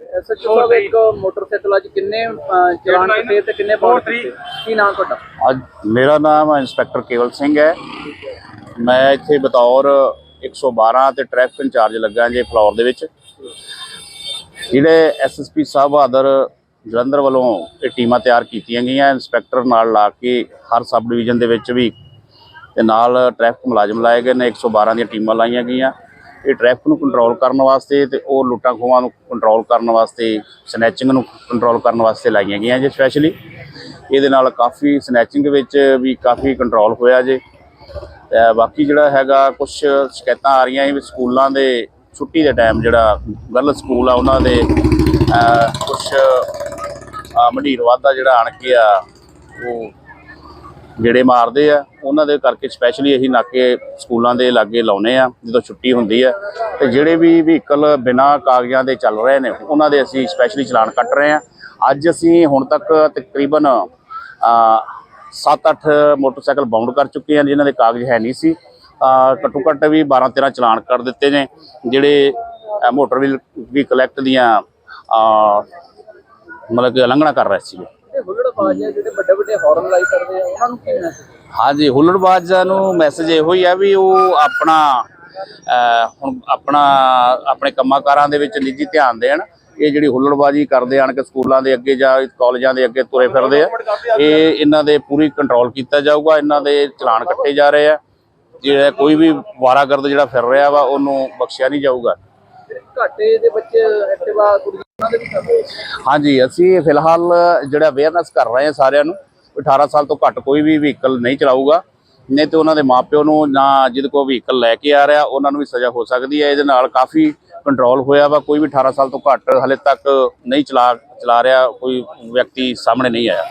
SHO ਸਾਹਿਬ ਇੱਕ motorcycle ਅੱਜ ਕਿੰਨੇ ਅਹ, ਚਲਾਨ ਕੀਤੇ ਤੇ ਕਿੰਨੇ ਪਾਉਣ ਕੀਤੇ ਕੀ ਨਾਮ ਤੁਹਾਡਾ? ਅੱਜ ਮੇਰਾ ਨਾਮ ਇੰਸਪੈਕਟਰ ਕੇਵਲ ਸਿੰਘ ਹੈ। ਮੈਂ ਇੱਥੇ ਬਤੌਰ 112 ਤੇ ਟ੍ਰੈਫਿਕ ਇੰਚਾਰਜ ਲੱਗਾ ਜੇ ਫਲੋਰ ਦੇ ਵਿੱਚ। ਜਿਹੜੇ ਐਸਐਸਪੀ ਸਾਹਿਬ ਬਹਾਦਰ ਜਲੰਧਰ ਵੱਲੋਂ ਇਹ ਟੀਮਾਂ ਤਿਆਰ ਕੀਤੀਆਂ ਗਈਆਂ ਇੰਸਪੈਕਟਰ ਨਾਲ ਲਾ ਕੇ ਹਰ ਸਬ ਡਿਵੀਜ਼ਨ ਦੇ ਵਿੱਚ ਵੀ ਤੇ ਨਾਲ ਟ੍ਰੈਫਿਕ ਮੁਲਾਜ਼ਮ ਲਾਏ ਗਏ ਨੇ 112 ਦੀਆਂ ਟੀਮਾਂ ਲਾਈਆਂ ਗਈਆਂ। ਇਹ ਟ੍ਰੈਫਿਕ ਨੂੰ ਕੰਟਰੋਲ ਕਰਨ ਵਾਸਤੇ ਤੇ ਉਹ ਲੁੱਟਾਂ ਖੋਹਾਂ ਨੂੰ ਕੰਟਰੋਲ ਕਰਨ ਵਾਸਤੇ ਸਨੈਚਿੰਗ ਨੂੰ ਕੰਟਰੋਲ ਕਰਨ ਵਾਸਤੇ ਲਾਈਆਂ ਗਈਆਂ ਜੇ ਸਪੈਸ਼ਲੀ ਇਹਦੇ ਨਾਲ ਕਾਫੀ ਸਨੈਚਿੰਗ ਵਿੱਚ ਵੀ ਕਾਫੀ ਕੰਟਰੋਲ ਹੋਇਆ ਜੇ। ਤੇ ਬਾਕੀ ਜਿਹੜਾ ਹੈਗਾ ਕੁਝ ਸ਼ਿਕਾਇਤਾਂ ਆ ਰਹੀਆਂ ਸੀ ਵੀ ਸਕੂਲਾਂ ਦੇ ਛੁੱਟੀ ਦੇ ਟਾਈਮ ਜਿਹੜਾ ਗਰਲ ਸਕੂਲ ਆ ਉਹਨਾਂ ਦੇ ਕੁਝ ਮੰਡੀਰ ਵਾਧਾ ਜਿਹੜਾ ਆਣ ਕੇ ਆ, ਉਹ ਜਿਹੜੇ ਮਾਰਦੇ ਆ। ਉਹਨਾਂ ਦੇ ਕਰਕੇ ਸਪੈਸ਼ਲੀ ਅਸੀਂ ਨਾਕੇ ਸਕੂਲਾਂ ਦੇ ਲਾਗੇ ਲਾਉਨੇ ਆ, ਜਦੋਂ ਛੁੱਟੀ ਹੁੰਦੀ ਹੈ ਤੇ ਜਿਹੜੇ ਵੀ ਵਹੀਕਲ ਬਿਨਾਂ ਕਾਗਜ਼ਾਂ ਦੇ ਚੱਲ ਰਹੇ ਨੇ, ਉਹਨਾਂ ਦੇ ਅਸੀਂ ਸਪੈਸ਼ਲੀ ਚਲਾਨ ਕੱਟ ਰਹੇ ਆ। ਅੱਜ ਅਸੀਂ ਹੁਣ ਤੱਕ ਤਕਰੀਬਨ 7-8 ਮੋਟਰਸਾਈਕਲ ਬਾਉਂਡ ਕਰ ਚੁੱਕੇ ਆ, ਜਿਨ੍ਹਾਂ ਦੇ ਕਾਗਜ਼ ਹੈ ਨਹੀਂ ਸੀ। ਘੱਟੋ ਘੱਟ ਵੀ 12-13 ਚਲਾਨ ਕਰ ਦਿੱਤੇ ਨੇ, ਜਿਹੜੇ ਮੋਟਰ ਵੀ ਕਲੈਕਟ ਦੀਆਂ ਮਤਲਬ ਕਿ ਉਲੰਘਣਾ ਕਰ ਰਹੇ ਸੀਗੇ। ਹੁਲੜਬਾਜ਼ ਹੈ ਜਿਹੜੇ ਵੱਡੇ ਵੱਡੇ ਹਾਰਨ ਲਾਈ ਕਰਦੇ ਆ ਉਹਨਾਂ ਨੂੰ ਕੀ ਮੈਸੇਜ ਹਾਂਜੀ ਹੁੱਲੜਬਾਜ਼ਾਂ ਨੂੰ ਮੈਸੇਜ ਇਹੋ ਹੀ ਆ ਵੀ ਉਹ ਆਪਣਾ ਹੁਣ ਆਪਣਾ ਆਪਣੇ ਕੰਮਾਂ-ਕਾਰਾਂ ਦੇ ਵਿੱਚ ਨਿੱਜੀ ਧਿਆਨ ਦੇਣ। ਇਹ ਜਿਹੜੀ ਹੁੱਲੜਬਾਜ਼ੀ ਕਰਦੇ ਆਣ ਕੇ ਸਕੂਲਾਂ ਦੇ ਅੱਗੇ ਜਾਂ ਕਾਲਜਾਂ ਦੇ ਅੱਗੇ ਤੁਰੇ ਫਿਰਦੇ ਆ ਇਹ ਇਹਨਾਂ ਦੇ ਪੂਰੀ ਕੰਟਰੋਲ ਕੀਤਾ ਜਾਊਗਾ ਇਹਨਾਂ ਦੇ ਚਲਾਨ ਕੱਟੇ ਜਾ ਰਹੇ ਆ। ਜਿਹੜਾ ਕੋਈ ਵੀ ਵਾਰਾਗਰਦ ਜਿਹੜਾ ਫਿਰ ਰਿਹਾ ਵਾ ਉਹਨੂੰ ਬਖਸ਼ਿਆ ਨਹੀਂ ਜਾਊਗਾ। ਘਾਟੇ ਦੇ ਬੱਚੇ ਐਕਟਿਵਾ ਹਾਂਜੀ, ਅਸੀਂ ਫਿਲਹਾਲ ਜਿਹੜਾ ਅਵੇਅਰਨੈਸ ਕਰ ਰਹੇ ਹਾਂ ਸਾਰਿਆਂ ਨੂੰ ਵੀ 18 ਸਾਲ ਤੋਂ ਘੱਟ ਕੋਈ ਵੀ ਵਹੀਕਲ ਨਹੀਂ ਚਲਾਊਗਾ। ਨਹੀਂ ਤੇ ਉਹਨਾਂ ਦੇ ਮਾਪਿਓ ਨੂੰ ਨਾ ਜਿਹਦੇ ਕੋਲ ਵਹੀਕਲ ਲੈ ਕੇ ਆ ਰਿਹਾ, ਉਹਨਾਂ ਨੂੰ ਵੀ ਸਜ਼ਾ ਹੋ ਸਕਦੀ ਹੈ। ਇਹਦੇ ਨਾਲ ਕਾਫੀ ਕੰਟਰੋਲ ਹੋਇਆ ਵਾ। ਕੋਈ ਵੀ 18 ਸਾਲ ਤੋਂ ਘੱਟ ਹਲੇ ਤੱਕ ਨਹੀਂ ਚਲਾ ਚਲਾ ਰਿਹਾ, ਕੋਈ ਵਿਅਕਤੀ ਸਾਹਮਣੇ ਨਹੀਂ ਆਇਆ।